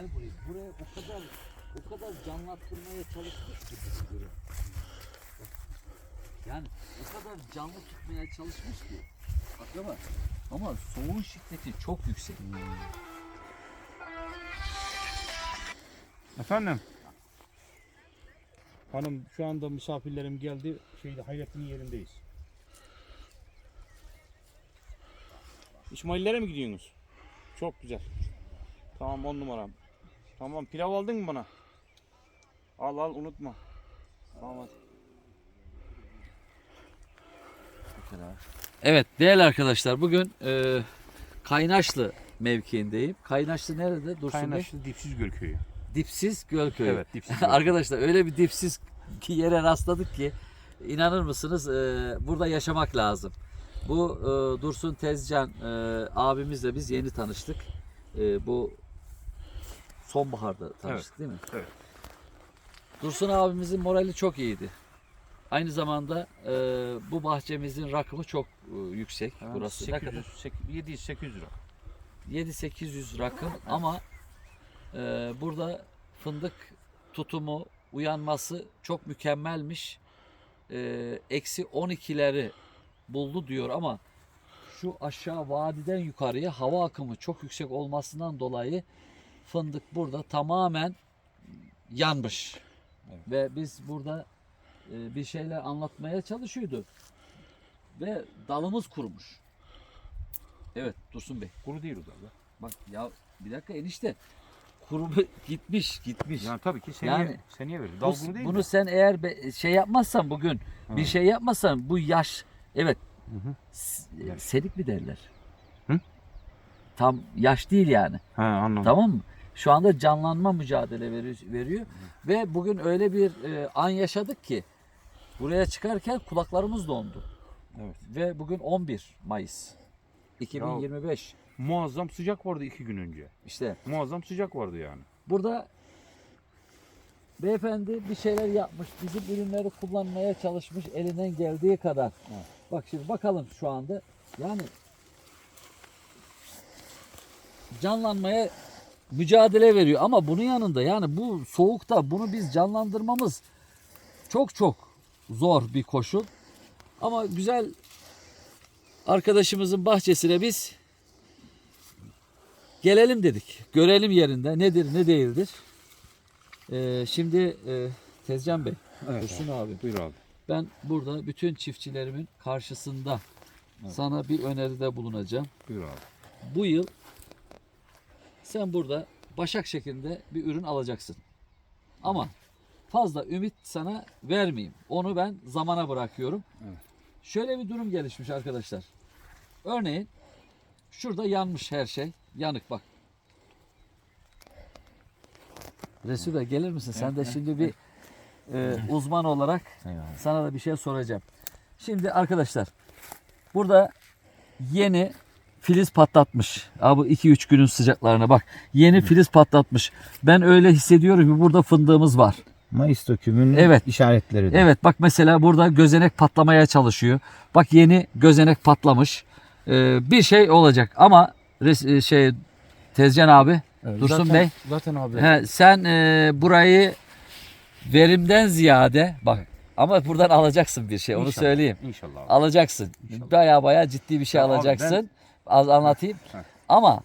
Gel buraya. O kadar o kadar canlattırmaya çalışmış ki bu. Bak. Yani o kadar canlı tutmaya çalışmış ki. Bak ama ama soğuğun şiddeti çok yüksek. Efendim? Hanım şu anda misafirlerim geldi. Şeyde Hayrettin'in yerindeyiz. İsmail'lere mi gidiyorsunuz? Çok güzel. Tamam on numaram. Tamam pilav aldın mı bana? Al al unutma. Tamam hadi. Evet değerli arkadaşlar bugün e, Kaynaşlı mevkiindeyim. Kaynaşlı nerede? Dursun Bey? Kaynaşlı Dipsiz Göl Köyü. Dipsiz Gölköy. Evet Dipsiz Göl. Arkadaşlar öyle bir dipsiz ki yere rastladık ki inanır mısınız e, burada yaşamak lazım. Bu e, Dursun Tezcan e, abimizle biz yeni tanıştık. E, bu sonbaharda tanıştık değil mi? evet. Dursun abimizin morali çok iyiydi. Aynı zamanda e, bu bahçemizin rakımı çok e, yüksek. Burası ne kadar? 700-800 lira. 7-800 rakım ama e, burada fındık tutumu, uyanması çok mükemmelmiş. E, Eksi 12'leri buldu diyor ama şu aşağı vadiden yukarıya hava akımı çok yüksek olmasından dolayı fındık burada tamamen yanmış. Evet. Ve biz burada e, bir şeyler anlatmaya çalışıyordu. Ve dalımız kurumuş. Evet Dursun Bey. Kuru değil o da. ya. Bak ya bir dakika enişte. Kurumu gitmiş gitmiş. Yani tabii ki seneye, Yani- seneye verir. Bu- Dalgını değil bunu mi? sen eğer be- şey yapmazsan bugün bir Ha. şey yapmazsan bu yaş evet Hı hı. Yaş. serik mi derler? Hı? Tam yaş değil yani. Ha anladım. Tamam mı? Şu anda canlanma mücadele veriyor, veriyor. ve bugün öyle bir e, an yaşadık ki buraya çıkarken kulaklarımız dondu. Evet. Ve bugün 11 Mayıs 2025. Muazzam sıcak vardı iki gün önce. İşte Muazzam sıcak vardı yani. Burada beyefendi bir şeyler yapmış. Bizim ürünleri kullanmaya çalışmış elinden geldiği kadar. Evet. Bak şimdi bakalım şu anda. Yani canlanmaya mücadele veriyor ama bunun yanında yani bu soğukta bunu biz canlandırmamız çok çok zor bir koşul. Ama güzel arkadaşımızın bahçesine biz gelelim dedik. Görelim yerinde nedir ne değildir. Ee, şimdi e, Tezcan Bey, Evet. Dursun abi. Buyur abi. Ben burada bütün çiftçilerimin karşısında sana bir öneride bulunacağım. Buyur abi. Bu yıl sen burada başak şeklinde bir ürün alacaksın. Ama fazla ümit sana vermeyeyim. Onu ben zamana bırakıyorum. Evet. Şöyle bir durum gelişmiş arkadaşlar. Örneğin şurada yanmış her şey. Yanık bak. Resul Bey gelir misin? Sen de şimdi bir e, uzman olarak Eyvallah. sana da bir şey soracağım. Şimdi arkadaşlar burada yeni filiz patlatmış. Abi 2-3 günün sıcaklarına bak. Yeni filiz patlatmış. Ben öyle hissediyorum ki burada fındığımız var. Mayıs dökümünün Evet. işaretleri de. Evet bak mesela burada gözenek patlamaya çalışıyor. Bak yeni gözenek patlamış. Ee, bir şey olacak ama res- e, şey Tezcan abi Evet, Dursun zaten, Bey. Zaten abi. he, sen e, burayı verimden ziyade bak ama buradan alacaksın bir şey onu İnşallah. söyleyeyim. İnşallah. Alacaksın. İnşallah. Baya baya ciddi bir şey Ya alacaksın. Az anlatayım. Ama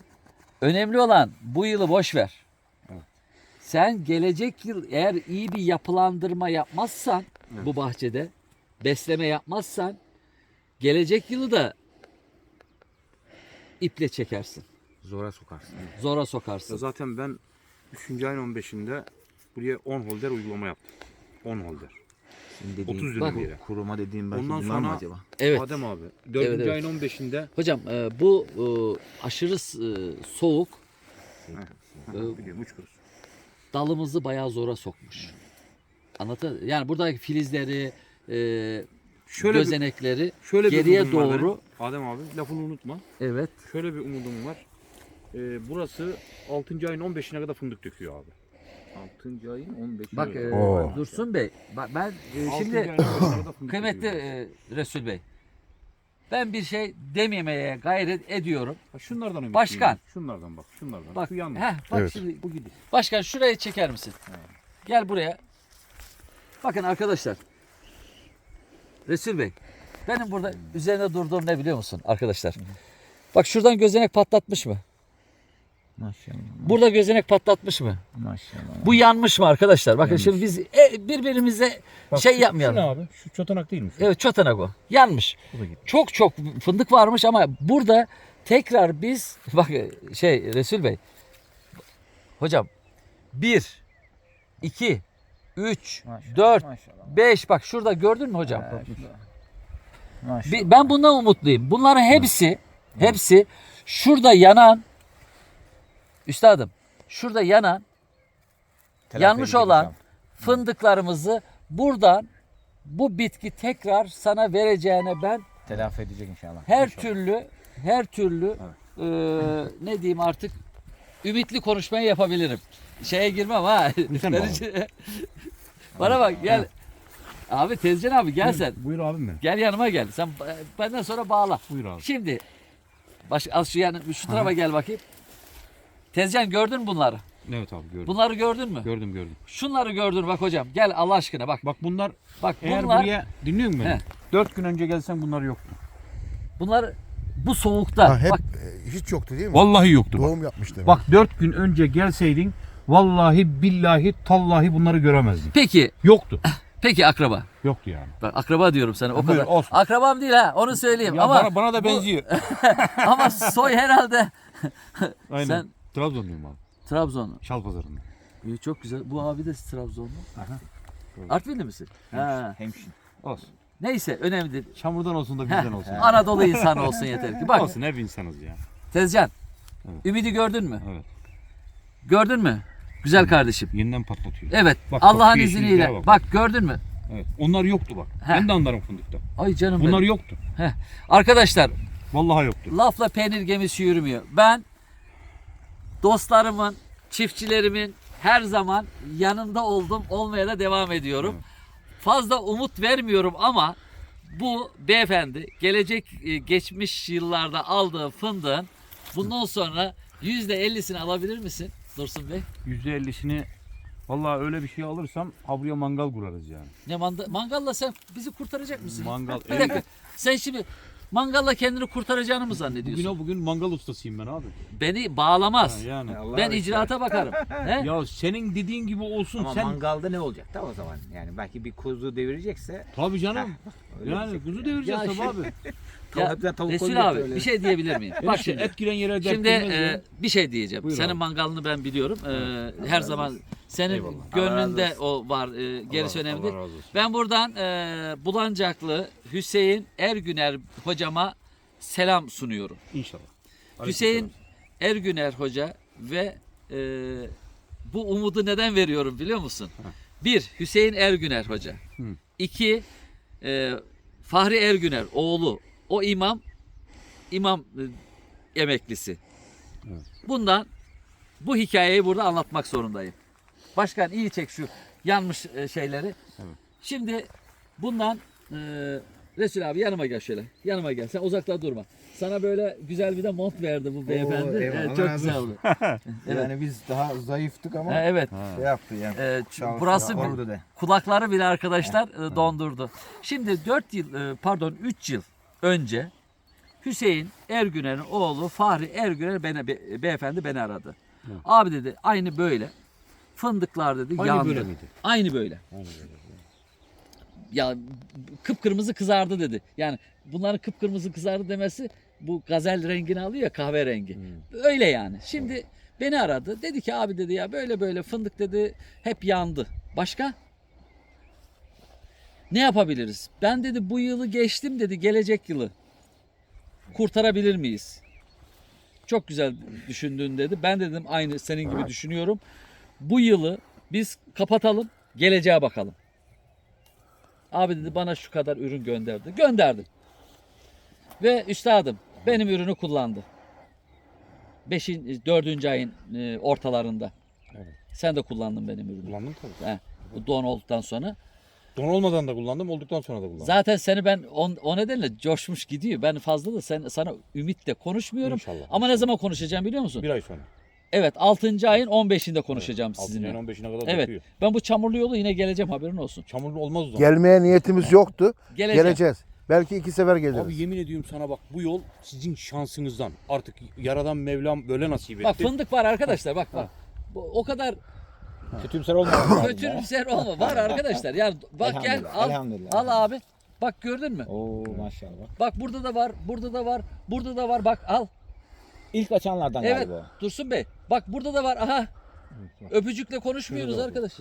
önemli olan bu yılı boş ver. Evet. Sen gelecek yıl eğer iyi bir yapılandırma yapmazsan Evet. bu bahçede besleme yapmazsan gelecek yılı da iple çekersin. Zora sokarsın. Zora Ya sokarsın. zaten ben 3. ayın 15'inde buraya 10 holder uygulama yaptım. 10 holder. Dediğin 30 Bak- dönüm kuruma dediğim belki Ondan sonra- acaba? Evet. Adem abi 4. Evet, evet. ayın 15'inde Hocam e, bu e, aşırı e, soğuk Ee, biliyorum kurusu. dalımızı bayağı zora sokmuş. Anlatır. Yani buradaki filizleri, e, Şöyle bir, gözenekleri şöyle bir geriye umudum var doğru. benim. Adem abi lafını unutma. Evet. Şöyle bir umudum var. Ee, burası 6. ayın 15'ine kadar fındık döküyor abi. 6. ayın 15'i. Bak e, Oo. Dursun Bey, bak ben e, 6. şimdi ayın 15'ine kadar fındık kıymetli e, Resul Bey. Ben bir şey dememeye gayret ediyorum. Bak Şunlardan ümitliyim. Başkan. Şunlardan bak. Şunlardan. Bak, Şu yanlış. heh, bak Evet. şimdi Bu gidiyor. Başkan şurayı çeker misin? Gel buraya. Bakın arkadaşlar. Resul Bey. Benim burada üzerinde durduğum ne biliyor musun arkadaşlar? Bak şuradan gözenek patlatmış mı? Maşallah. Burada gözenek patlatmış mı? Maşallah. Bu yanmış mı arkadaşlar? Bakın şimdi biz e, birbirimize Bak, şey şu- yapmayalım. Şu ne abi? Şu çotanak değil mi? şu? Evet çotanak o. Yanmış. Bu da. Çok çok fındık varmış ama burada tekrar biz bak şey Resul Bey. Hocam 1 2 3 Maşallah, 4 Maşallah. 5 bak şurada gördün mü hocam? Maşallah. Ben bundan umutluyum. Bunların hepsi hepsi şurada yanan üstadım şurada yanan Telafi yanmış olan inşallah. fındıklarımızı buradan bu bitki tekrar sana vereceğine ben Telafi edecek inşallah. her İnşallah. türlü her türlü eee, ne diyeyim artık ümitli konuşmayı yapabilirim. Şeye girmem ha. Bana. bak gel. Abi Tezcan abi gel sen. Buyur abim benim. Gel yanıma gel. Sen benden sonra bağla. Buyur abi. Şimdi baş, al şu yan şu tarafa gel bakayım. Tezcan gördün mü bunları? Evet abi gördüm. Bunları gördün mü? Gördüm gördüm. Şunları gördün bak hocam. Gel Allah aşkına bak. Bak bunlar Bak eğer bunlar buraya dinliyor musun beni? He. 4 gün önce gelsen bunlar yoktu. bunlar bu soğukta. Ha, hep Bak e, hiç yoktu değil mi? Vallahi yoktu bak. Doğum yapmış demek. Bak 4 gün önce gelseydin vallahi billahi tallahi bunları göremezdin. peki Yoktu. peki akraba. Yoktu yani. Bak akraba diyorum sana o Buyur, kadar. olsun. Akrabam değil ha onu söyleyeyim Ya ama bana, bana da bu- benziyor. ama soy herhalde. Aynen. Sen Trabzonluyum abi. Trabzonlu. Şalpazarı'nda. İyi çok güzel. Bu abi de Trabzonlu. Aha. Artvinli misin? Ha. Hemşin. Olsun. Neyse önemli değil. Çamurdan olsun da Heh, bizden olsun. Anadolu insanı olsun yeter ki. Bak Olsun hep insanız ya. Tezcan. Evet. Ümidi gördün mü? Evet. Gördün mü? Güzel kardeşim. Yeniden patlatıyor. Evet. Bak, Allah'ın izniyle. Bak. bak. gördün mü? Evet. Onlar yoktu bak. Heh. Ben de anlarım fındıkta. Ay canım Bunlar benim. yoktu. Arkadaşlar Vallahi yoktu. lafla peynir gemisi yürümüyor. Ben dostlarımın, çiftçilerimin her zaman yanında oldum. Olmaya da devam ediyorum. Fazla umut vermiyorum ama bu beyefendi gelecek e, geçmiş yıllarda aldığı fındığın bundan sonra %50'sini alabilir misin Dursun Bey? %50'sini vallahi öyle bir şey alırsam ha buraya mangal kurarız yani. Ne manda- mangalla sen bizi kurtaracak mısın? Mangal. Bir dakika. Sen şimdi mangalla kendini kurtaracağını mı zannediyorsun? Bugün o bugün mangal ustasıyım ben abi. Beni bağlamaz. Ha, yani. Ben icraata bakarım. He? Ya senin dediğin gibi olsun. Ama Sen mangalda ne olacak da o zaman? Yani belki bir kuzu devirecekse tabii canım. yani şey. kuzu devireceğiz tabii şimdi- abi. Ya, Hepten tavuk Resul koyuyor abi öyle. bir şey diyebilir miyim? Bak Bak şimdi. et giren yere dert Şimdi girmez e, bir şey diyeceğim. Buyur senin abi. mangalını ben biliyorum. E, her zaman senin Eyvallah. gönlünde o var. E, gerisi Allah- önemli. Allah değil. razı olsun. Ben buradan e, Bulancaklı Hüseyin Ergüner hocama selam sunuyorum. İnşallah. Hüseyin Ergüner hoca ve e, bu umudu neden veriyorum biliyor musun? Bir, Hüseyin Ergüner hoca. İki, e, Fahri Ergüner oğlu. O imam, imam e, emeklisi. Evet. Bundan bu hikayeyi burada anlatmak zorundayım. Başkan iyi çek şu yanmış e, şeyleri. Evet. Şimdi bundan e, Resul abi yanıma gel şöyle. Yanıma gel. Sen uzakta durma. Sana böyle güzel bir de mont verdi bu beyefendi. eyvallah, Evet, Allah çok güzel oldu. Evet. Yani biz daha zayıftık ama Ha, evet. şey yaptı yani. E, ç- Sağ- burası bir- kulakları bile arkadaşlar e, dondurdu. Şimdi 4 yıl e, pardon 3 yıl önce Hüseyin Ergüner'in oğlu Fahri Ergüner beni, be- beyefendi beni aradı. Abi dedi aynı böyle. Fındıklar dedi Aynı yandı. böyle miydi? Aynı böyle. Ya kıpkırmızı kızardı dedi. Yani bunların kıpkırmızı kızardı demesi bu gazel rengini alıyor ya kahverengi. Öyle yani. Şimdi beni aradı. Dedi ki abi dedi ya böyle böyle fındık dedi hep yandı. Başka? Ne yapabiliriz? Ben dedi bu yılı geçtim dedi gelecek yılı. Kurtarabilir miyiz? Çok güzel düşündün dedi. Ben dedim aynı senin gibi düşünüyorum. Bu yılı biz kapatalım, geleceğe bakalım. Abi dedi bana şu kadar ürün gönderdi. Gönderdim. Ve üstadım benim ürünü kullandı. Beşin, dördüncü ayın e, ortalarında. Evet. Sen de kullandın benim ürünü. Kullandım tabii. He, bu don olduktan sonra. Don olmadan da kullandım, olduktan sonra da kullandım. Zaten seni ben on, o nedenle coşmuş gidiyor. Ben fazla da sen, sana ümitle konuşmuyorum. İnşallah. Ama ne zaman konuşacağım biliyor musun? Bir ay sonra. Evet 6. ayın 15'inde konuşacağım Altı sizinle. ayın 15'ine kadar Evet. bakıyor. Ben bu çamurlu yolu yine geleceğim haberin olsun. Çamurlu olmaz o zaman. Gelmeye niyetimiz yoktu. Geleceğim. Geleceğiz. Belki iki sefer geliriz. Abi yemin ediyorum sana bak bu yol sizin şansınızdan. Artık yaradan Mevlam böyle nasip etti. Bak fındık var arkadaşlar bak bak. O kadar Kötümser olmasın. kötümser olma. Var arkadaşlar. Yani bak gel al. elhamdülillah. Al abi. Bak gördün mü? Oo maşallah. Bak burada da var, burada da var, burada da var. Bak al. İlk açanlardan Evet. galiba. Dursun Bey. Bak burada da var. Aha. Öpücükle konuşmuyoruz arkadaş.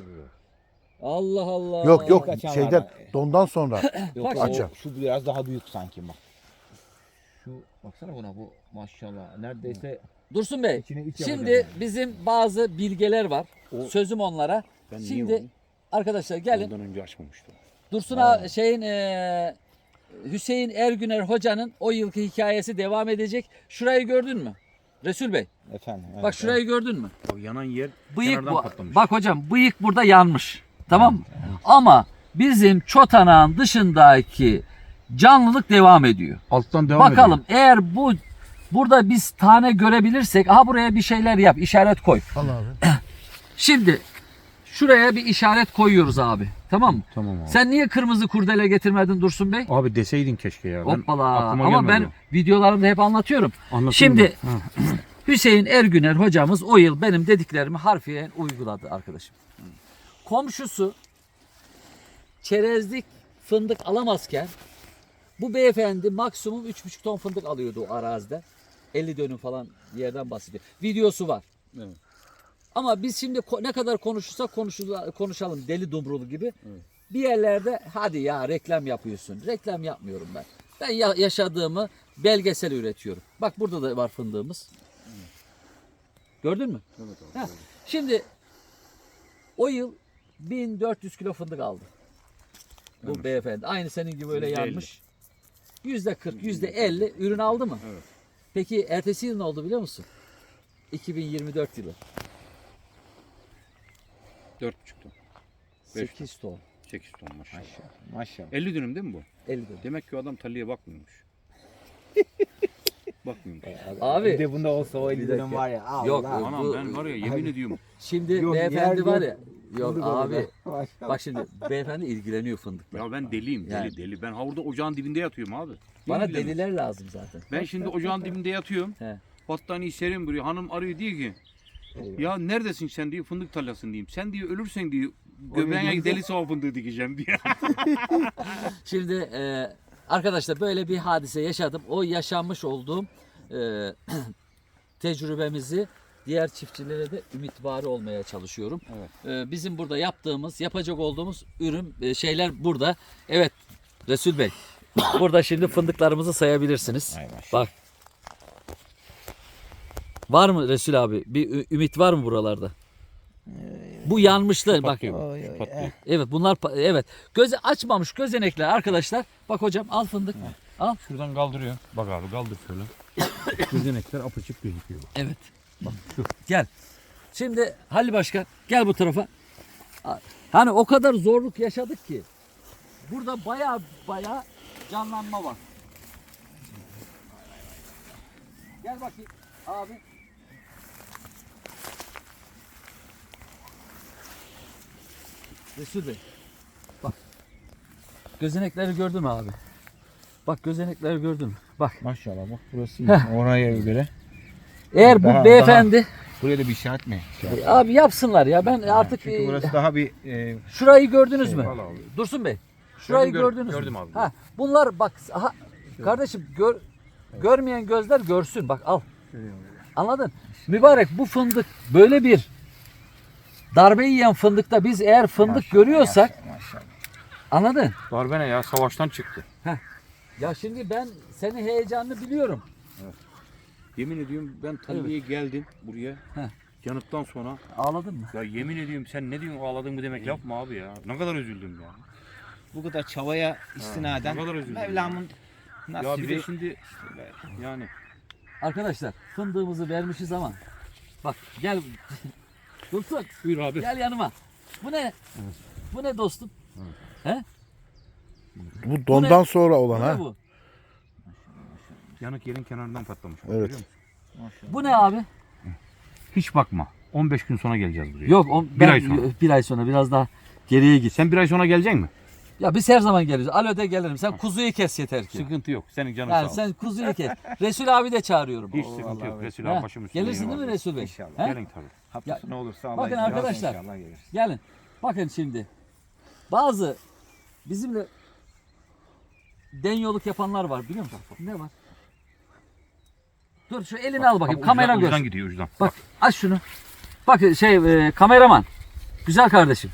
Allah Allah. Yok yok Kaçanlardan. şeyden dondan sonra. Yok, Bak o- Açacağım. şu biraz daha büyük sanki bak. Şu baksana buna bu maşallah neredeyse Dursun Bey. İçine iç Şimdi yapacağım bizim bazı bilgeler var. Sözüm onlara. Ben niye Şimdi arkadaşlar gelin. Ondan önce açmamıştım. Dursun ağa- şeyin eee, Hüseyin Ergüner hocanın o yılki hikayesi devam edecek. Şurayı gördün mü? Resul Bey. efendim. evet, Bak şurayı gördün mü? Bak yanan yer Bıyık kenardan bu. patlamış. Bak hocam bıyık burada yanmış. Tamam mı? Ama bizim çotanağın dışındaki canlılık devam ediyor. alttan devam Bakalım eğer bu burada biz tane görebilirsek aha buraya bir şeyler yap işaret koy. Al abi. Şimdi şuraya bir işaret koyuyoruz abi. Tamam mı? Tamam abi. Sen niye kırmızı kurdele getirmedin Dursun Bey? Abi deseydin keşke ya. Ben Hoppala. Ama ben videolarımda hep anlatıyorum. Anlatayım Şimdi. Hüseyin Ergüner hocamız o yıl benim dediklerimi harfiyen uyguladı arkadaşım. Komşusu çerezlik fındık alamazken bu beyefendi maksimum 3,5 ton fındık alıyordu o arazide. 50 dönüm falan yerden bahsediyor. Videosu var. Evet. Ama biz şimdi ne kadar konuşursak konuşalım deli dumrulu gibi. Bir yerlerde hadi ya reklam yapıyorsun. Reklam yapmıyorum ben. Ben ya- yaşadığımı belgesel üretiyorum. Bak burada da var fındığımız. Gördün mü? Heh. Şimdi o yıl 1400 kilo fındık aldı. Bu beyefendi. Aynı senin gibi öyle yanmış. Yüzde 40, yüzde 50 ürün aldı mı? Evet. Peki ertesi yıl ne oldu biliyor musun? 2024 yılı. 4,5 ton. Beş 8 ton. 8 ton maşallah. Maşallah. Maşallah. 50 dönüm değil mi bu? 50 ton. Demek ki o adam talliye bakmıyormuş. bakmıyormuş. Abi. Bir de bunda olsa o Bir 50 dakika. dönüm var ya. Allah. Yok, Anam bu- ben var ya yemin ediyorum. Şimdi Yok, beyefendi yer var ya. Yok Fındık abi. Maşallah. Bak şimdi beyefendi ilgileniyor fındıkla. Ya ben deliyim deli Yani. deli. Ben havurda ocağın dibinde yatıyorum abi. Bana Yemin ederim. deliler lazım zaten. Ben şimdi ocağın dibinde yatıyorum. He. Battaniyeyi serin buraya. Hanım arıyor diyor ki ya neredesin sen diyor fındık tarlasın diyeyim. Sen diyor ölürsen diyor göbeğine deli soğuk fındığı dikeceğim diyor. Şimdi e, arkadaşlar böyle bir hadise yaşadım. O yaşanmış olduğum e, tecrübemizi diğer çiftçilere de ümit olmaya çalışıyorum. E, bizim burada yaptığımız, yapacak olduğumuz ürün e, şeyler burada. Evet Resul Bey. Burada şimdi fındıklarımızı sayabilirsiniz. Ay maşallah. Bak. Var mı Resul abi? Bir ümit var mı buralarda? Bu yanmışlar bak. Patlıyor. Şu patlıyor. Evet bunlar evet. Göze açmamış gözenekler arkadaşlar. Bak hocam al fındık. Al. Şuradan kaldırıyor. Bak abi kaldır şöyle. Gözenekler apaçık gözüküyor. Evet. Bak şu. Gel. Şimdi Halil Başkan gel bu tarafa. Hani o kadar zorluk yaşadık ki. Burada baya baya canlanma var. Gel bakayım abi. Resul Bey. Bak. Gözenekleri gördün mü abi? Bak gözenekleri gördün mü? Bak. Maşallah bak burası. Oraya göre. Eğer bu Daha- beyefendi Buraya da bir işaret mi? İşaret. abi yapsınlar ya ben artık Çünkü e, burası daha bir e, şurayı gördünüz mü? Al abi. Dursun Bey. Şurayı Gördüm, gör- gördünüz gördüm mü? abi. Ha, bunlar bak aha, kardeşim gör, görmeyen gözler görsün bak al. Anladın? Mübarek bu fındık böyle bir darbe yiyen fındıkta biz eğer fındık görüyorsak maşallah. anladın? Darbe ne ya savaştan çıktı. Ya şimdi ben senin heyecanını biliyorum. Yemin ediyorum ben talliye geldim buraya. Heh. Yanıttan sonra Ağladın mı? ya yemin ediyorum sen ne diyorsun ağladın mı demek mı abi ya? Ne kadar üzüldüm ya. Bu kadar çabaya istinaden ne kadar dilerim. Mevlam'ın Ya bir nasibi de şimdi yani Arkadaşlar fındığımızı vermişiz ama bak gel Dursun buyur abi. gel yanıma. Bu ne? Bu ne dostum? Bu dondan sonra olan Bu ne ha. bu? Yanık yerin kenarından patlamış. Evet. Görüyor musun? Bu ne abi? Hiç bakma. 15 gün sonra geleceğiz buraya. Yok o, Bir ben- ay sonra. Bir ay sonra biraz daha geriye git. Sen bir ay sonra gelecek mi? Ya biz her zaman geliyoruz. Alo de gelirim. Sen kuzuyu kes yeter ki. Sıkıntı yok. Senin canın Yani sağ sen kuzuyu kes. Resul abi de çağırıyorum. Hiç sıkıntı yok. Resul Ha, abi başım üstünde. Gelirsin değil mi Resul Bey? İnşallah. He? Gelin tabii. Hafta ne olursa Allah bakın izin arkadaşlar. inşallah geliriz. Gelin. Bakın şimdi. Bazı bizimle denyoluk yapanlar var biliyor musun? Ne var? Dur şu elini al bakayım. Bak, Kamera ucdan, gör. ucdan gidiyor ucdan. Bak aç şunu. Bakın şey e, kameraman. Güzel kardeşim.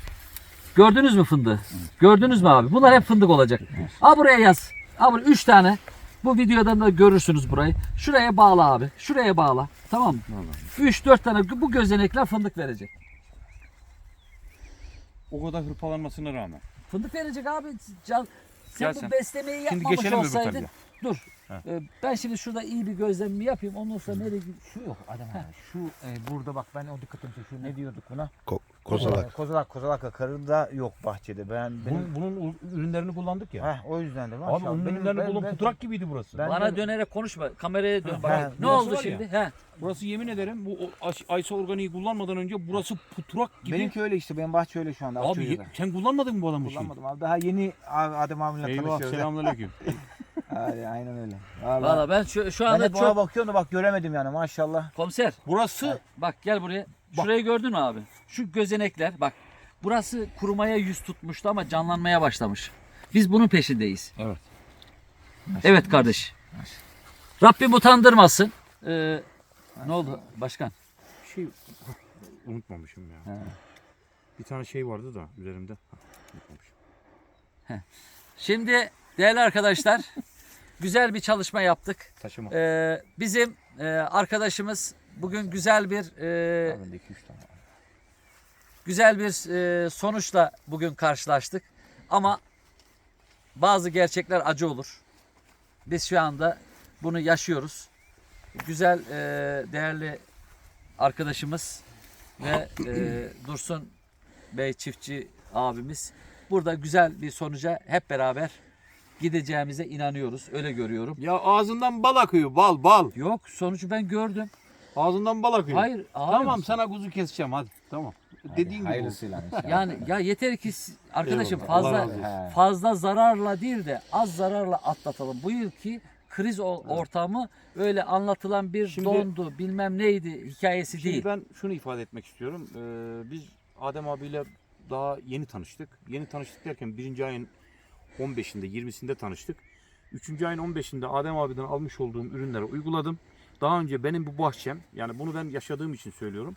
Gördünüz mü fındığı? Gördünüz mü abi? Bunlar hep fındık olacak. Al buraya yaz. Al buraya 3 tane. Bu videodan da görürsünüz burayı. Şuraya bağla abi. Şuraya bağla. Tamam mı? 3-4 tane bu gözenekler fındık verecek. O kadar hırpalanmasına rağmen. Fındık verecek abi. Can, sen Gel bu sen. beslemeyi Şimdi yapmamış geçelim öbür olsaydın. tarafa. Dur. Ee, ben şimdi şurada iyi bir gözlemimi yapayım. Ondan sonra nereye? Şu yok Adem abi. Şu e, burada bak ben o dikkatimi çekti. Şu ne diyorduk buna? Ko- kozalak. Ee, kozalak kozalak akarı da yok bahçede. Ben benim Bunun, bunun ürünlerini kullandık ya. Heh, o yüzden de Abi maşallah. onun Benim- ürünlerini ben- putrak gibiydi burası. Ben Bana dönerek konuşma. Kameraya dön. Ha, Bak. ha, ne burası oldu var ya. şimdi? He. Burası yemin ederim bu o- Ay- Aysa organiği kullanmadan önce burası putrak gibi. Benimki öyle işte. Benim bahçe öyle şu anda. Abi ye- sen kullanmadın mı bu adamın şeyi? Kullanmadım abi. Daha yeni abi Adem abiyle Eyvah tanışıyoruz. selamünaleyküm. Ay, aynen öyle. Vallahi. Valla ben şu, şu ben anda ona çok... bakıyorum da bak göremedim yani maşallah. Komiser Burası bak gel buraya. Şurayı gördün mü abi? Şu gözenekler bak. Burası kurumaya yüz tutmuştu ama canlanmaya başlamış. Biz bunun peşindeyiz. Evet. Evet kardeş. Rabbim utandırmasın. Ee, ne oldu başkan? bir şey unutmamışım ya. Bir tane şey vardı da üzerimde. Unutmamışım. Şimdi değerli arkadaşlar güzel bir çalışma yaptık. Taşıma. Ee, bizim e, arkadaşımız bugün güzel bir e, Abi 2 3 tane. güzel bir e, sonuçla bugün karşılaştık. Ama bazı gerçekler acı olur. Biz şu anda bunu yaşıyoruz. Güzel, e, değerli arkadaşımız ve e, Dursun Bey çiftçi abimiz burada güzel bir sonuca hep beraber gideceğimize inanıyoruz. Öyle görüyorum. Ya ağzından bal akıyor bal bal. Yok sonucu ben gördüm. Ağzından bal akıyor. Hayır. Tamam sana kuzu keseceğim hadi. Tamam. Dediğin gibi. Hayırlısıyla inşallah. Yani ya yeter ki arkadaşım Eyvallah, Allah fazla razı olsun. He. fazla zararla değil de az zararla atlatalım. Bu yılki kriz o- ortamı öyle anlatılan bir Şimdi- dondu bilmem neydi hikayesi Şimdi değil. ben şunu ifade etmek istiyorum. Ee, biz Adem abiyle daha yeni tanıştık. Yeni tanıştık derken birinci ayın 15'inde 20'sinde tanıştık. Üçüncü ayın 15'inde Adem abiden almış olduğum ürünleri uyguladım. Daha önce benim bu bahçem yani bunu ben yaşadığım için söylüyorum.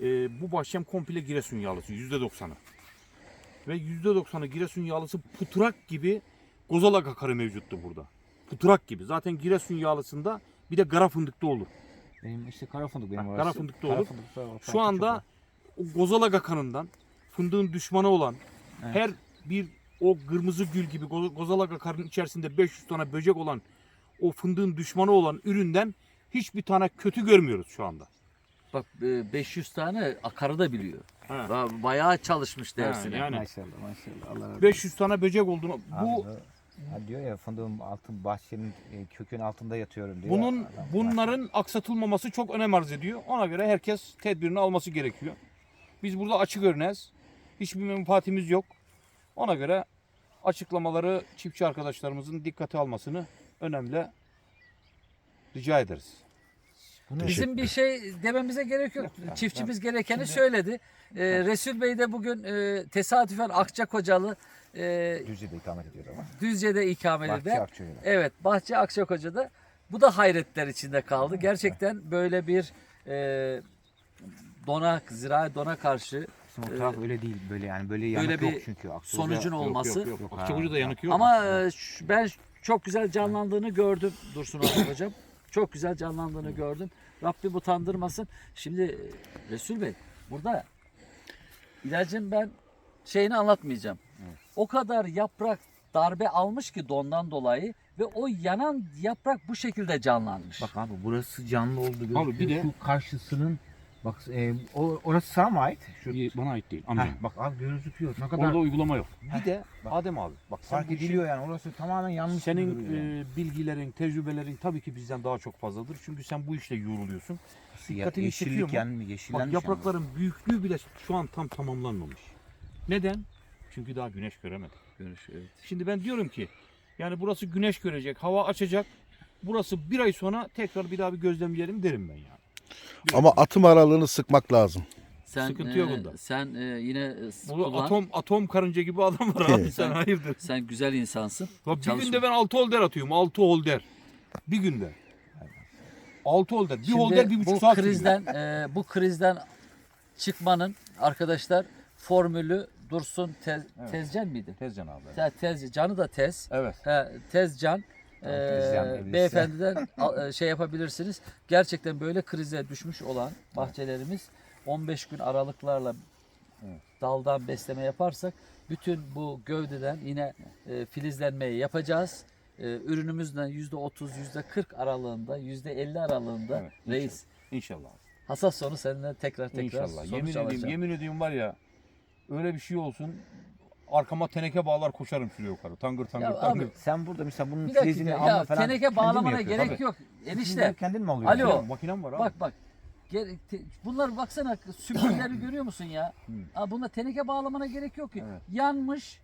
Ee, bu bahçem komple Giresun yağlısı %90'ı. Ve %90'ı Giresun yağlısı putrak gibi kozalak akarı mevcuttu burada. Putrak gibi. Zaten Giresun yağlısında bir de kara fındıkta olur. Benim işte kara fındık benim Ha, kara fındıkta olur. tarafta Şu anda o gozalak akanından fındığın düşmanı olan Evet. her bir o kırmızı gül gibi go- gozalak akarın içerisinde 500 tane böcek olan o fındığın düşmanı olan üründen hiçbir tane kötü görmüyoruz şu anda. Bak e, 500 tane akarı da biliyor. Ha. Ba- Bayağı çalışmış dersine. yani. Maşallah maşallah. Allah razı olsun. 500 tane böcek olduğunu bu Ha diyor ya fındığın altın bahçenin e, kökün altında yatıyorum diyor. bunun Adam, bunların aksatılmaması çok önem arz ediyor. Ona göre herkes tedbirini alması gerekiyor. Biz burada açık örneğiz. Hiçbir menfaatimiz yok. Ona göre açıklamaları çiftçi arkadaşlarımızın dikkate almasını önemli rica ederiz. Bunu Bizim bir şey dememize gerek yok. Çiftçimiz gerekeni söyledi. E, Resul Bey de bugün e, tesadüfen Akçakocalı e, Düzce'de ikamet ediyor ama. Düzce'de ikamet Bahçe. Akçay'da. Evet Bahçe Akçakoca'da bu da hayretler içinde kaldı. Gerçekten böyle bir e, dona, zirai dona karşı Bizim o taraf öyle değil böyle yani böyle yanık Böyle yok bir çünkü. Akçay'da- sonucun olması. Yok yok yok. Ha, da yanık yok. Ama e, şu- ben çok güzel canlandığını gördüm Dursun Hoca- hocam. Çok güzel canlandığını gördüm. Rabbim utandırmasın. Şimdi e, Resul Bey burada ilacın ben şeyini anlatmayacağım. O kadar yaprak darbe almış ki dondan dolayı ve o yanan yaprak bu şekilde canlanmış. Bak abi burası canlı oldu. Abi bir de- Şu karşısının Bak e, o, orası sana mı ait? Şu, Bana ait değil. Heh, Amcam. bak abi gözüküyor. Ne kadar Orada uygulama yok. Heh, Bir de bak. Adem abi. Bak sen fark bu işin- ediliyor yani. Orası tamamen yanlış. Senin duruyor yani. e, bilgilerin, tecrübelerin tabii ki bizden daha çok fazladır. Çünkü sen bu işle yoruluyorsun. dikkatini çekiyor mu? Yeşillik yani yeşillenmiş. Bak yani. yaprakların büyüklüğü bile şu an tam tamamlanmamış. Neden? Çünkü daha güneş göremedik. Görüş, evet. Şimdi ben diyorum ki yani burası güneş görecek, hava açacak. Burası bir ay sonra tekrar bir daha bir gözlemleyelim derim ben yani. Ama atım aralığını sıkmak lazım. Sen, Sıkıntı yok e, bunda. Sen e, yine e, Bu kullan. atom atom karınca gibi adam var abi sen hayırdır? Sen güzel insansın. Ya bir Çalışma. günde ben 6 holder atıyorum. 6 holder. Bir günde. 6 holder. Bir Şimdi holder bir buçuk bu saat sürüyor. krizden e, bu krizden çıkmanın arkadaşlar formülü Dursun Tez, Evet. Tezcan mıydı? Tezcan abi. Te- Tez, canı da Tez. Evet. He, Tezcan. E, beyefendiden şey yapabilirsiniz. Gerçekten böyle krize düşmüş olan bahçelerimiz 15 gün aralıklarla daldan besleme yaparsak bütün bu gövdeden yine e, filizlenmeyi yapacağız. E, ürünümüzden %30, %40 aralığında, %50 aralığında Evet, reis. İnşallah. Hasat sonu seninle tekrar tekrar İnşallah. Yemin ediyorum, alacağım. yemin ediyorum var ya öyle bir şey olsun. Arkama teneke bağlar koşarım şuraya yukarı. Tangır tangır Ya tangır. abi, Sen burada mesela bunun Bir dakika filizini ya, alma falan teneke mi bağlamana yapıyorsun? gerek Tabii. yok. Enişte kendin mi alıyorsun? Alo. Benim Makinem var abi. bak bak. Gere- te- bunlar baksana süpürgeleri görüyor musun ya? Hı. Aa, bunda teneke bağlamana gerek yok ki. Evet. Yanmış